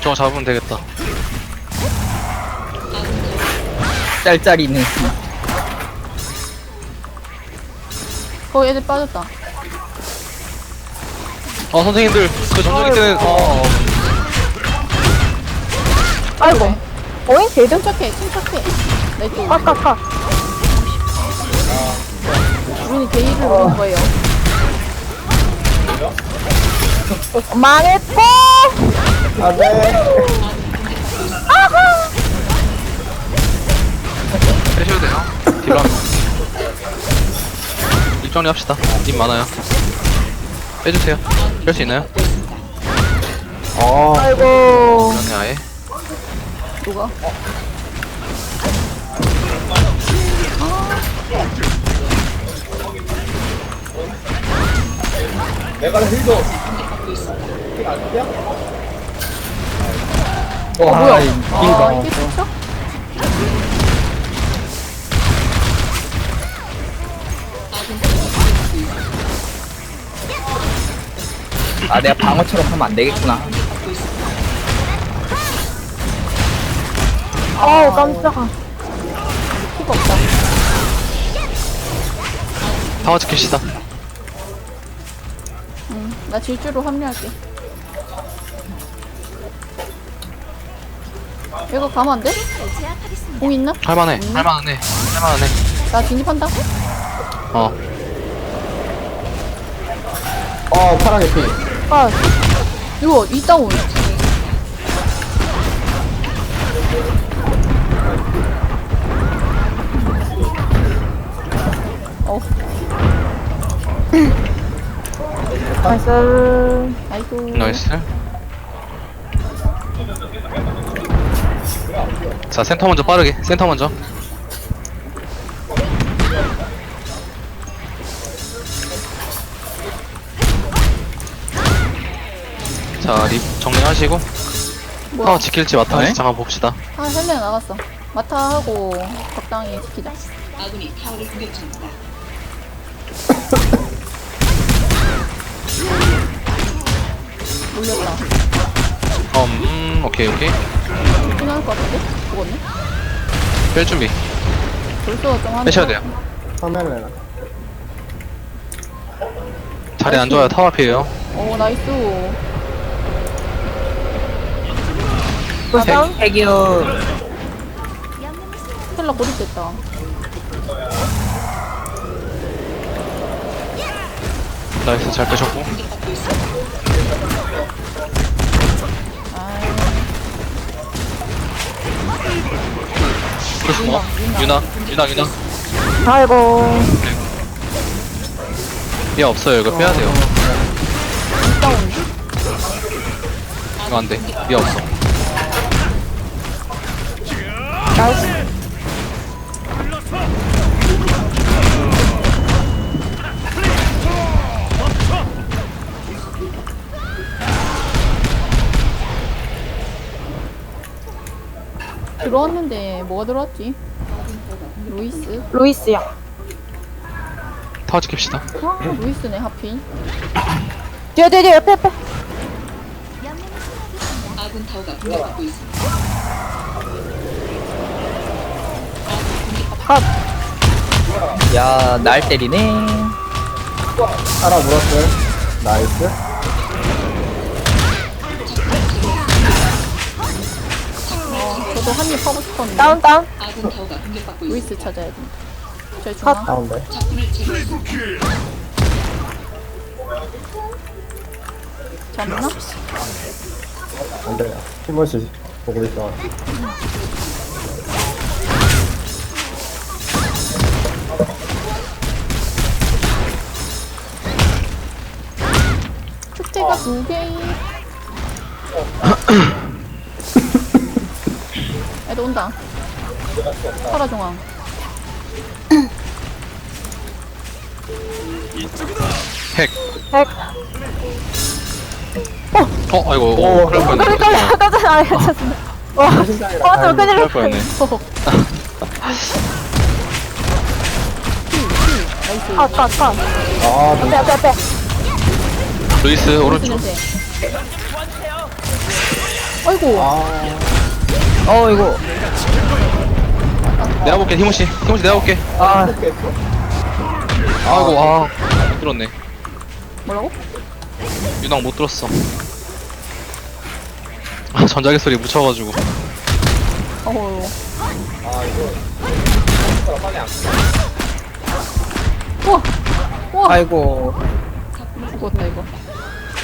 저거 잡으면 되겠다. 짤짤이네. 어 얘들 빠졌다 어 선생님들 그 정적일 때는 어, 어 아이고. 어잉? 개등? 침착해 침착해 내 쪽. 아, 까, 까. 우리는 게이를 노린 거예요 망했고! 빼셔도 돼요. 딜러. 일 정리합시다. 님 많아요. 빼주세요. 뺄 수 있나요? 아이고. 그러네 아예. 누가? 와, 뭐야? 이아 빙가. 이게 진짜? 아, 내가 방어처럼 하면 안 되겠구나. 아우, 깜짝아. 피가 없다 타워 지킵시다. 나 질주로 합류할게 이거 가면 안 돼? 공 있나? 할만해. 할만하네. 할만하네. 나 진입한다? 어. 어, 파랑의 피. 아, 이거 이따온 어 나이스. 아이고 나이스. 자 센터 먼저 빠르게. 센터 먼저. 자, 립 정리하시고 뭐야 타워 지킬지 마타지 네? 잠깐 봅시다. 아, 헬멧 나갔어. 마타하고 적당히 지키자. 몰렸다. 어, 음, 오케이 오케이. 끝날 것 같은데? 죽었네? 뺄 준비. 벌써 좀 하는 빼셔야 돼요. 내놔. 자리 안 좋아요. 타워 앞이에요. 오, 나이스. 보상? 핵이요. 스텔라 고립됐다. 나이스 잘 빼셨고. 뭐? 유나, 유나, 유나. 아이고. 얘 없어요. 이거 빼야 돼요. 이따온. 이거 안 돼. 얘 없어. 들어왔는데 뭐가 들어왔지? 루이스? 루이스야. 타워 지킵시다. 아, 루이스네, 하필. 뒤에, 뒤에, 뒤에, 옆에, 옆에. 야, 날 때리네. 파라 물었어요. 나이스. 어, 저도 한입 하고 싶었는데. 다운, 다운. 루이스 찾아야 돼. 저 중앙. 가운데. 잡나? 안 돼요. 티모시 보고 있어. 축제가 두 개. 애들 온다. 파라 중앙. 핵. 핵. 어, 아이고. 오, 오, 큰일 날 뻔했네. 그러니까, 깜짝 안 해줬습니다. 와, 어, 저 큰일 날 뻔. 허허. 나이스. 아, 타, 타. 아, 앞에, 앞에, 앞에. 루이스 오른쪽. 냄새. 아이고. 아, 어 이거 내가 볼게 티모시 티모시 내가 볼게 아 아이고 아 못 들었네 뭐라고? 유낭 못 들었어 아 전자기 소리 묻혀가지고 어허. 우와. 우와. 아이고 죽었다 이거.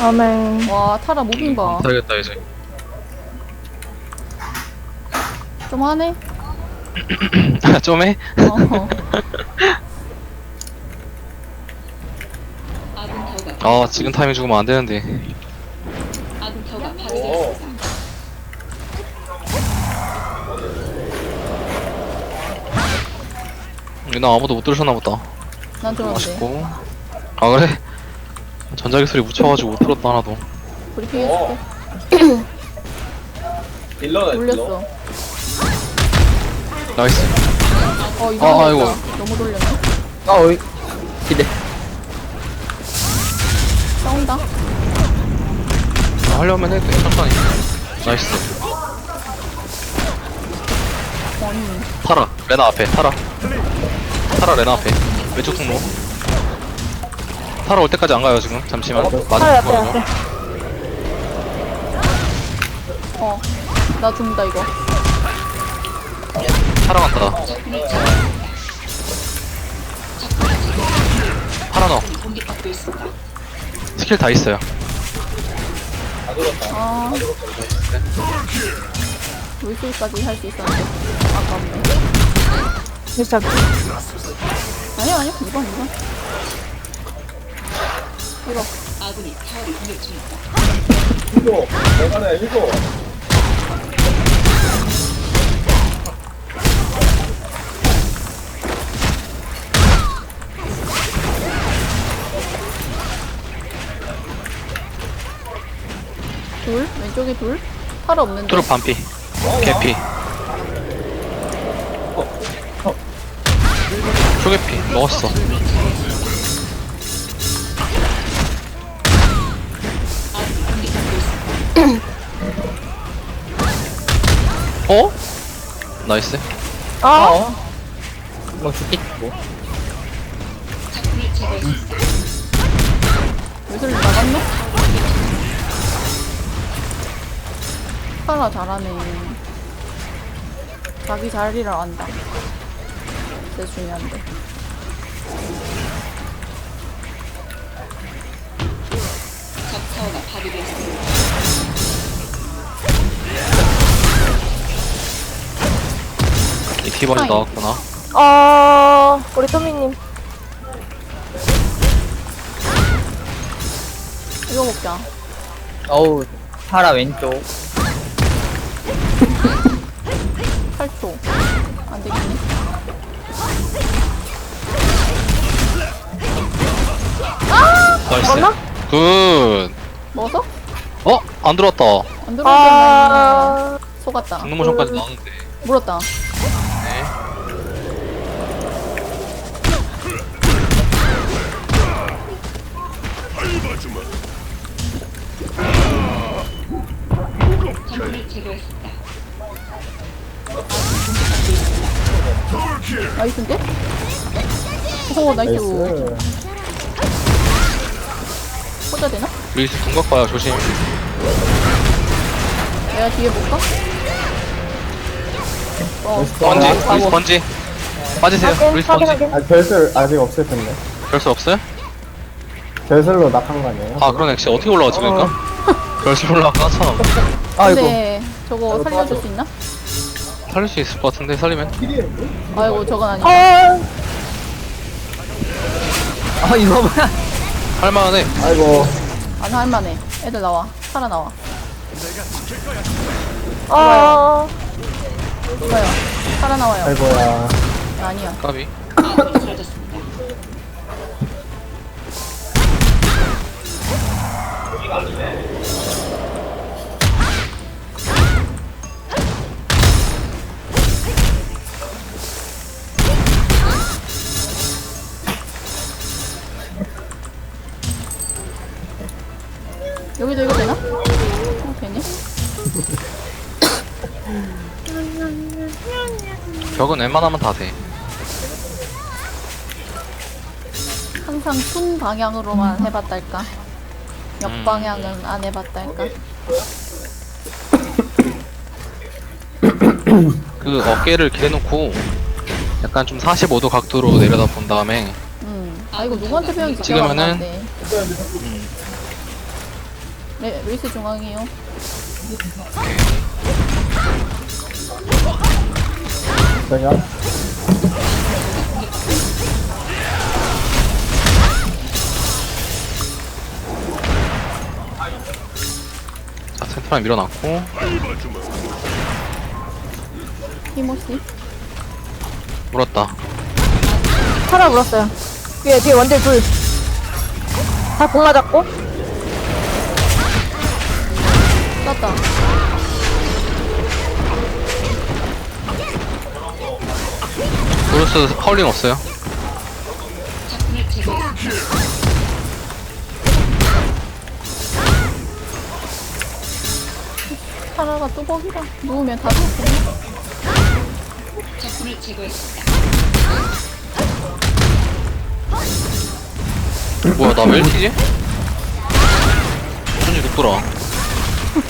아멘. 와 타라 무빙 봐. 되겠다 이제 좀 하네. 좀 해? 어. 아 지금 타이밍 죽으면 안 되는데 유낭 아무도 못 들으셨나 보다 난 들었는데. 맛있고 아 그래? 전자기 소리 묻혀가지고 못 들었다 하나도 브리핑 해줄게. 돌렸어. 나이스 어 이거 아, 아, 아이고. 너무 돌렸네. 아 어이 기대 싸운다. 아, 하려면 해도 돼 천천히 나이스 아니. 타라 레나 앞에 타라 타라 레나 앞에 왼쪽 통로 타라 올 때까지 안 가요 지금 잠시만 타라 맞아. 어. 나 죽는다 이거. 간다 타라 넣어 스킬 다 있어요 아. 물술까지 할 수 있었는데. 아깝네. 진짜 아니야 아니야 2번 2번. 이거. 둘왼 쪽에 둘팔 없는데? 트루 반피. 개피. 초계피. 먹었어. 어? 나이스. 아, 어? 뭐 죽겠지 뭐. 요술 나갔 네? 파라 잘하네. 자기 자리를 안다. 진짜 중요한데. 이 티번이 나왔구나 아, 우리 또미님. 이거 먹자. 어우 파라 왼쪽 8초. 안 되겠네. 나이스 맞나? 굿 먹었어? 어? 안 들어왔다 안 들어오겠네. 아, 속았다. 죽는 모션까지 나왔는데 물었다. 네. 나이스인데? 오, 나이스. 나이스. 꽂아 되나? 루이스 궁각 봐요 조심 내가 뒤에 볼까? 어, 번지 어, 루이스 번지 빠지세요 루이스 번지. 아, 별슬 아직 없을 텐데. 별수 없어요? 별슬로 낙한 거 아니에요? 아 그러네 역시 어떻게 올라가지 그러니까? 별수 올라가 참 아이고 근데 저거 살려줄 수 있나? 살릴 수 있을 것 같은데 살리면 아이고, 저건 아니야. 아, 아 이거 뭐야 할만해 아이고, 안 할만해. 애들 나와. 살아 나와. 아, 이거요. 살아 나와요. 아이고야. 아니야. 까비 여기도 이거 되나? 어, 되니? 벽은 웬만하면 다 돼. 항상 순 방향으로만 해봤달까? 역 음. 방향은 안 해봤달까? 그 어깨를 길해놓고 약간 좀 45도 각도로 내려다 본 다음에 음. 아 이거 누구한테 배운지 지금은- 음, 네, 루이스 중앙이요. 제가 자 센터랑 밀어놨고 히모씨. 물었다 타라 물었어요. 뒤에, 뒤에 원딜 둘. 다 공 맞았고. 떴다. 브루스 헐링 없어요 타라가 뚜벅이다. 누우면 다 죽고. 뭐야 나왜 이렇게 어쩐지 눕더라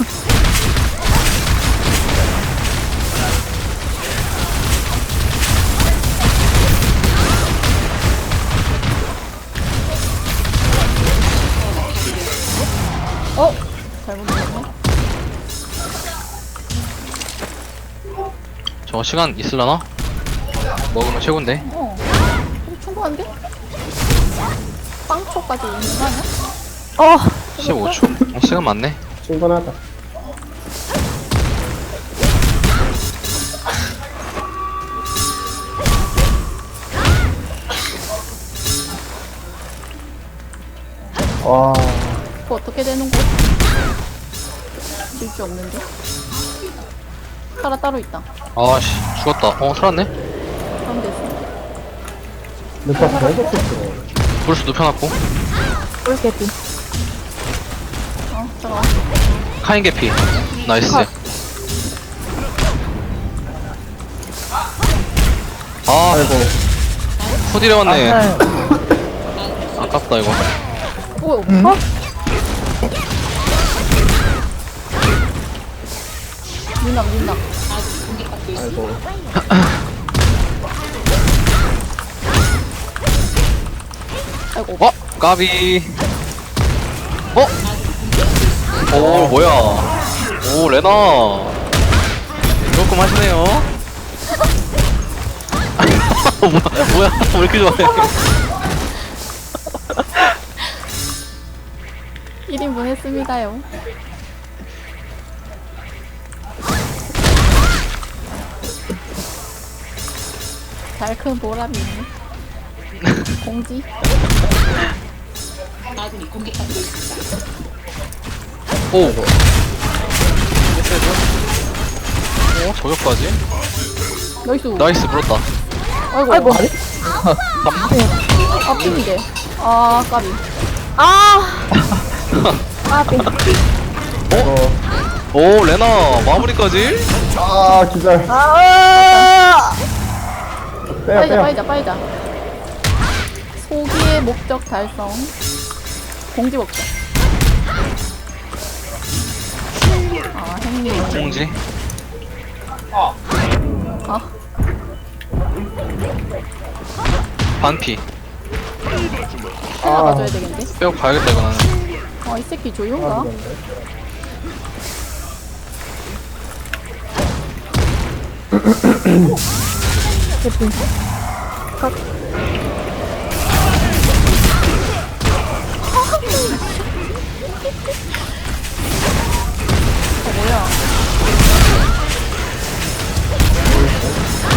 어? 잘못 눌렀네. 저 시간 있을라나? 먹으면 최고인데 어. 충분한데? 빵초까지 있는 거 아니야? 어, 15초 어, 시간 많네 충분하다. 와, 그거 어떻게 되는 거? 질주 없는데? 타라 따로 있다. 아씨 죽었다 어 살았네 그럼 됐어. 늦다 계속 했어. 브루스 눕혀놨고 이렇게 뒤. 어, 들어와. 카인 개피 나이스 컷. 아 아이고, 후딜에 왔네 아, 아깝다 이거 오, 어? 윤낙, 윤낙. 아이고. 아이고, 어? 까비 어? 오 뭐야 오 레나 조금 하시네요 뭐야 뭐야 왜 이렇게 좋아해 1인분 했습니다요. 잘큰 보람이 있네. 공지? 오 오 저격까지 나이스. 나이스 물었다 아이고. 아이고. 아, 핀인데. 아, 까비. 아. 까비. 어, 오 레나 마무리까지 아, 기절. 아. 빼요, 빠이자, 빼요. 빠이자, 빠이자. 소기의 목적 달성. 공지 먹자. 공지 아, 반피 아. 봐줘야 되겠는데? 빼고 가야겠다 이거는 아, 이 새끼 조용가? 아,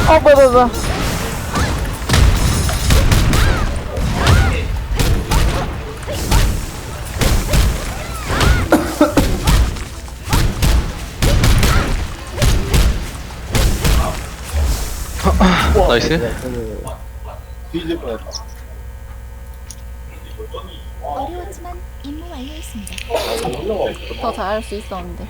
어, 뭐야, 뭐야, 뭐야. 나이스 뒤질 뻔했다. 어려웠지만 임무 완료했습니다. 더 잘할 수 있었는데.